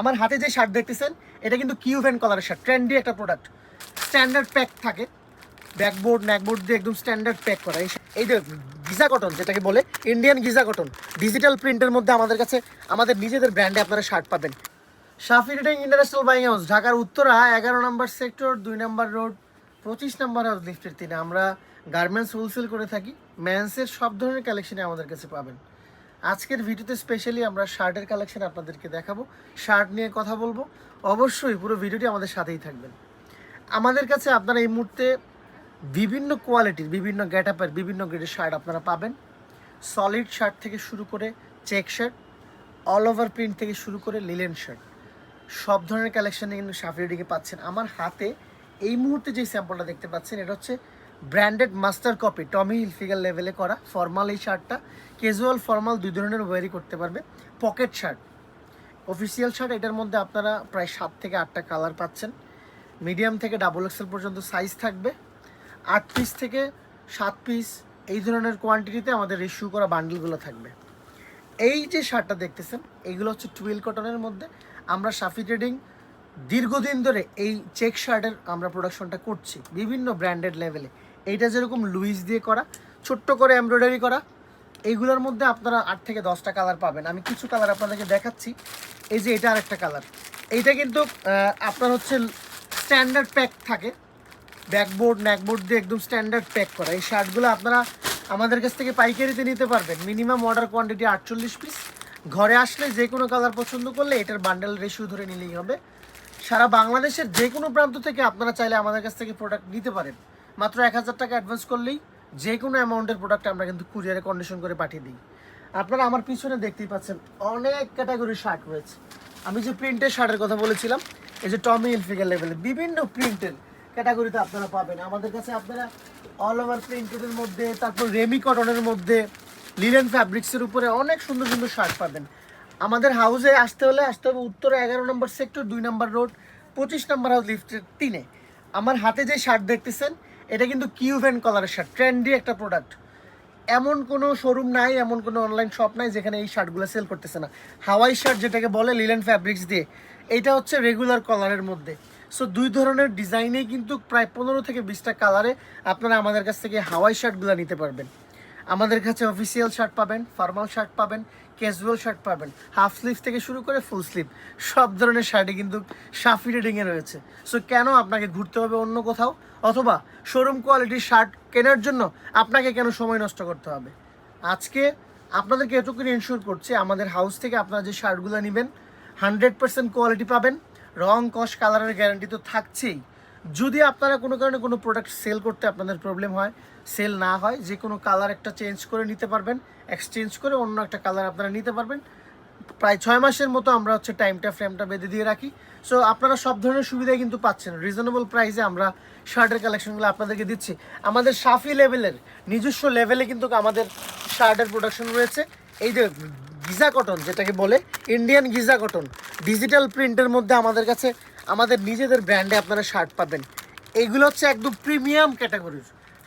আমার হাতে যে শার্ট দেখতেছেন, এটা কিন্তু কিউ ভ্যান কলারের শার্ট ট্রেন্ডি একটা প্রোডাক্ট স্ট্যান্ডার্ড প্যাক থাকে। ব্যাকবোর্ড ন্যাকবোর্ড দিয়ে একদম স্ট্যান্ডার্ড প্যাক করা। এই এই যে গিজা কটন যেটাকে বলে ইন্ডিয়ান গিজা কটন ডিজিটাল প্রিন্টের মধ্যে আমাদের কাছে, আমাদের নিজেদের ব্র্যান্ডে আপনারা শার্ট পাবেন। Shafi reading international buying house ঢাকার উত্তরা, এগারো নম্বর সেক্টর দুই নম্বর রোড পঁচিশ নম্বর হাউস লিফটের তিনে আমরা গার্মেন্টস হোলসেল করে থাকি। ম্যান্সের সব ধরনের কালেকশনে আমাদের কাছে পাবেন। আজকের ভিডিওতে স্পেশালি আমরা শার্টের কালেকশন আপনাদেরকে দেখাবো। শার্ট নিয়ে কথা বলব। অবশ্যই পুরো ভিডিওটি আমাদের সাথেই থাকবেন। আমাদের কাছে আপনারা এই মুহূর্তে বিভিন্ন কোয়ালিটির বিভিন্ন গ্যাটাপের বিভিন্ন গ্রেডের শার্ট আপনারা পাবেন। সলিড শার্ট থেকে শুরু করে check shirt all over print থেকে শুরু করে লিলেন শার্ট সব ধরনের কালেকশনে কিন্তু সাফি রেডিকে পাচ্ছেন। আমার হাতে এই মুহূর্তে যে স্যাম্পলটা দেখতে পাচ্ছেন, এটা হচ্ছে branded master copy, Tommy Hilfiger লেভেলে করা, ফর্মাল এই শার্টটা। ক্যাজুয়াল ফর্মাল দুই ধরনের ওয়ারি করতে পারবে। পকেট শার্ট অফিসিয়াল শার্ট এটার মধ্যে আপনারা প্রায় সাত থেকে আটটা কালার পাচ্ছেন। মিডিয়াম থেকে ডাবল এক্সেল পর্যন্ত সাইজ থাকবে। আট পিস থেকে সাত পিস এই ধরনের কোয়ান্টিটিতে আমাদের রেশিও করা বান্ডেলগুলো থাকবে। এই যে শার্টটা দেখতেছেন এইগুলো হচ্ছে টুয়েল কটনের মধ্যে। আমরা সাফি ট্রেডিং দীর্ঘদিন ধরে এই চেক শার্টের আমরা প্রোডাকশনটা করছি বিভিন্ন ব্র্যান্ডেড লেভেলে এইটা যেরকম লুইস দিয়ে করা, ছোট্ট করে এমব্রয়ডারি করা, এইগুলোর মধ্যে আপনারা আট থেকে দশটা কালার পাবেন। আমি কিছু কালার আপনাদেরকে দেখাচ্ছি। এই যে এটা আরেকটা কালার এইটা কিন্তু আপনার হচ্ছে স্ট্যান্ডার্ড প্যাক থাকে। ব্যাকবোর্ড ন্যাকবোর্ড দিয়ে একদম স্ট্যান্ডার্ড প্যাক করা। এই শার্টগুলো আপনারা আমাদের কাছ থেকে পাইকারিতে নিতে পারবেন। মিনিমাম অর্ডার কোয়ান্টিটি আটচল্লিশ পিস ঘরে আসলে যে কোনো কালার পছন্দ করলে এটার বান্ডেল রেশিও ধরে নিলেই হবে। সারা বাংলাদেশের যে কোনো প্রান্ত থেকে আপনারা চাইলে আমাদের কাছ থেকে প্রোডাক্ট নিতে পারেন। মাত্র এক হাজার টাকা অ্যাডভান্স করলেই যে কোনো অ্যামাউন্টের প্রোডাক্ট আমরা কিন্তু কুরিয়ারে কন্ডিশন করে পাঠিয়ে দিই। আপনারা আমার পিছনে দেখতেই পাচ্ছেন অনেক ক্যাটাগরির শার্ট রয়েছে। আমি যে প্রিন্টের শার্টের কথা বলেছিলাম, এই যে টমি ইলফিগার লেভেলে বিভিন্ন প্রিন্টের ক্যাটাগরিতে আপনারা পাবেন। আমাদের কাছে আপনারা অল ওভার প্রিন্টের মধ্যে, তারপর রেমি কটনের মধ্যে লিলেন ফ্যাব্রিক্সের উপরে অনেক সুন্দর সুন্দর শার্ট পাবেন। আমাদের হাউসে আসতে হলে আসতে হবে উত্তরে এগারো নম্বর সেক্টর দুই নম্বর রোড পঁচিশ নম্বর হাউস লিফটের তিনে আমার হাতে যে শার্ট দেখতেছেন এটা কিন্তু কিউ ভ্যান কলারের শার্ট ট্রেন্ডি একটা প্রোডাক্ট এমন কোনো শোরুম নাই, এমন কোনো অনলাইন শপ নাই যেখানে এই শার্টগুলো সেল করতেছে না। হাওয়াই শার্ট যেটাকে বলে লিলেন ফ্যাব্রিক্স দিয়ে, এটা হচ্ছে রেগুলার কলারের মধ্যে। সো দুই ধরনের ডিজাইনেই কিন্তু প্রায় পনেরো থেকে বিশটা কালারে আপনারা আমাদের কাছ থেকে হাওয়াই শার্টগুলো নিতে পারবেন। আমাদের কাছে অফিসিয়াল শার্ট পাবেন ফর্মাল শার্ট পাবেন ক্যাজুয়াল শার্ট পাবেন। হাফ স্লিভ থেকে শুরু করে ফুল স্লিভ সব ধরনের শার্টই কিন্তু সাফি রেডিংয়ে রয়েছে। সো কেন আপনাকে ঘুরতে হবে অন্য কোথাও? অথবা শোরুম কোয়ালিটির শার্ট কেনার জন্য আপনাকে কেন সময় নষ্ট করতে হবে? আজকে আপনাদেরকে এটুকুনি ইনশিওর করছি, আমাদের হাউস থেকে আপনারা যে শার্টগুলো নেবেন হান্ড্রেড পার্সেন্ট কোয়ালিটি পাবেন। রং, কস কালারের গ্যারান্টি তো থাকছেই। যদি আপনারা কোনো কারণে কোনো প্রোডাক্ট সেল করতে আপনাদের প্রবলেম হয় সেল না হয়, যে কোনো কালার একটা চেঞ্জ করে নিতে পারবেন এক্সচেঞ্জ করে অন্য একটা কালার আপনারা নিতে পারবেন। প্রায় ছয় মাসের মতো আমরা হচ্ছে টাইমটা ফ্রেমটা বেঁধে দিয়ে রাখি। সো আপনারা সব ধরনের সুবিধাই কিন্তু পাচ্ছেন। রিজনেবল প্রাইসে আমরা শার্টের কালেকশনগুলো আপনাদেরকে দিচ্ছি। আমাদের সাফি লেভেলের নিজস্ব লেভেলে কিন্তু আমাদের শার্টের প্রোডাকশন রয়েছে। এই যে গিজা কটন যেটাকে বলে ইন্ডিয়ান গিজা কটন ডিজিটাল প্রিন্টের মধ্যে আমাদের কাছে আমাদের নিজেদের ব্র্যান্ডে আপনারা শার্ট পাবেন। এগুলো হচ্ছে একদম প্রিমিয়াম ক্যাটাগরির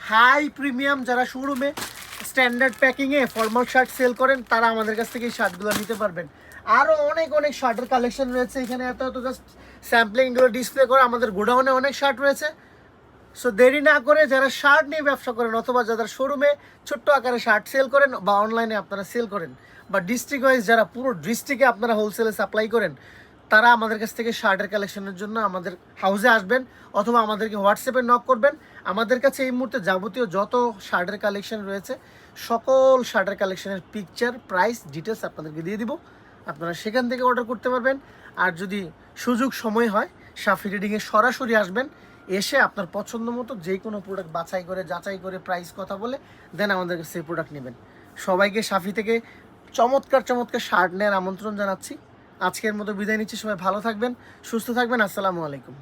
হাই প্রিমিয়াম যারা শোরুমে স্ট্যান্ডার্ড প্যাকিংয়ে ফর্মাল শার্ট সেল করেন, তারা আমাদের কাছ থেকে এই শার্টগুলো নিতে পারবেন। আরও অনেক অনেক শার্টের কালেকশন রয়েছে। এখানে এত এত জাস্ট স্যাম্পলিংগুলো ডিসপ্লে করে আমাদের গোডাউনে অনেক শার্ট রয়েছে। সো দেরি না করে যারা শার্ট নিয়ে ব্যবসা করেন অথবা যারা শোরুমে ছোট্ট আকারে শার্ট সেল করেন বা অনলাইনে আপনারা সেল করেন, বা ডিস্ট্রিক্ট ওয়াইজ যারা পুরো ডিস্ট্রিক্টে আপনারা হোলসেলে সাপ্লাই করেন তারা আমাদের কাছ থেকে শার্টের কালেকশনের জন্য আমাদের হাউসে আসবেন অথবা আমাদেরকে হোয়াটসঅ্যাপে নক করবেন। আমাদের কাছে এই মুহূর্তে যাবতীয় যত শার্টের কালেকশন রয়েছে, সকল শার্টের কালেকশনের পিকচার প্রাইস ডিটেলস আপনাদেরকে দিয়ে দিব। আপনারা সেখান থেকে অর্ডার করতে পারবেন। আর যদি সুযোগ সময় হয় সাফি রিডিংয়ে সরাসরি আসবেন, এসে আপনার পছন্দ মতো যে কোনো প্রোডাক্ট বাছাই করে, যাচাই করে প্রাইস কথা বলে দেন আমাদের কাছে সেই প্রোডাক্ট নেবেন। সবাইকে সাফি থেকে চমৎকার চমৎকার শার্ট নেওয়ার আমন্ত্রণ জানাচ্ছি। আজকের মতো বিদায় নিচ্ছি সবাই ভালো থাকবেন সুস্থ থাকবেন আসসালামু আলাইকুম।